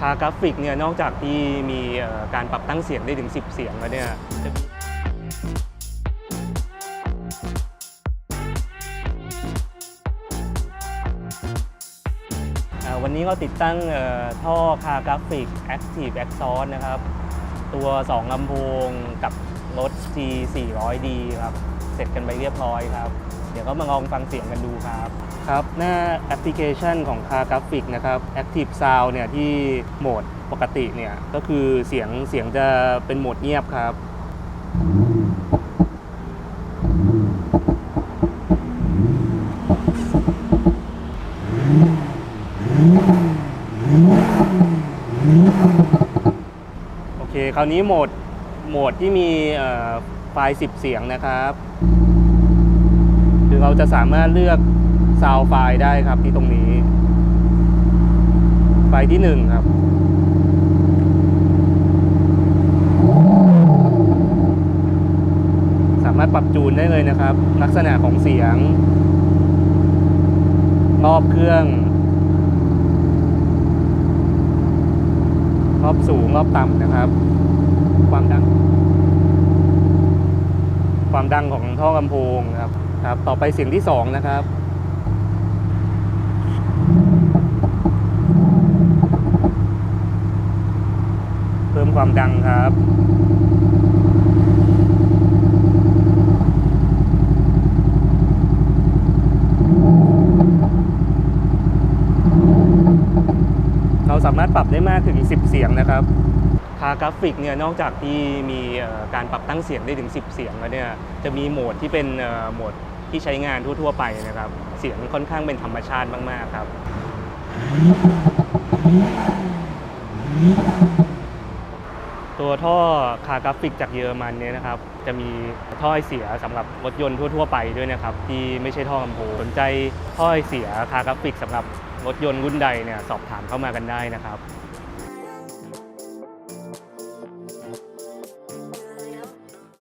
คากราฟิกเนี่ยนอกจากที่มีการปรับตั้งเสียงได้ถึง 10 เสียงแล้วเนี่ยวันนี้ก็ติดตั้งท่อคากราฟิก Active Exhaust นะครับ ตัว 2ลำโพงกับ รถ G 400D ครับ เสร็จกันไปเรียบร้อยครับ เดี๋ยวก็มาลองฟังเสียงกันดูครับ ครับ หน้าแอปพลิเคชันของ Car Graphic นะครับ Active Sound เนี่ยที่โหมดปกติเนี่ย ก็คือเสียงเสียงจะเป็นโหมดเงียบครับโอเค คราวนี้โหมด โหมดที่มีไฟล์10 เสียงนะครับ คือเราจะสามารถเลือกซาวไฟล์ได้ครับที่ตรงนี้ ไฟล์ที่ 1 ครับสามารถปรับจูนได้เลยนะครับ ลักษณะของเสียง รอบเครื่อง รอบสูง รอบต่ำนะครับ ความดัง ความดังของท่อลำโพงครับครับ ต่อไปเสียงที่สองนะครับเพิ่มความดังครับเราสามารถปรับได้มากถึง 10 เสียงนะครับ คากราฟิกเนี่ยนอกจากที่มีการปรับตั้งเสียงได้ถึง 10 เสียงแล้วเนี่ยจะมีโหมดที่เป็นโหมดที่ใช้งานทั่ว ๆ ไปนะครับ เสียงค่อนข้างเป็นธรรมชาติมาก ๆ ครับ ตัวท่อคากราฟิกจากเยอรมันเนี่ยนะครับ จะมีท่อไอเสียสำหรับรถยนต์ทั่ว ๆ ไปด้วยนะครับ ที่ไม่ใช่ท่อลำโพงสนใจท่อไอเสียคากราฟิกสำหรับรถยนต์รุ่นใดเนี่ยสอบถามเข้ามากันได้นะครับ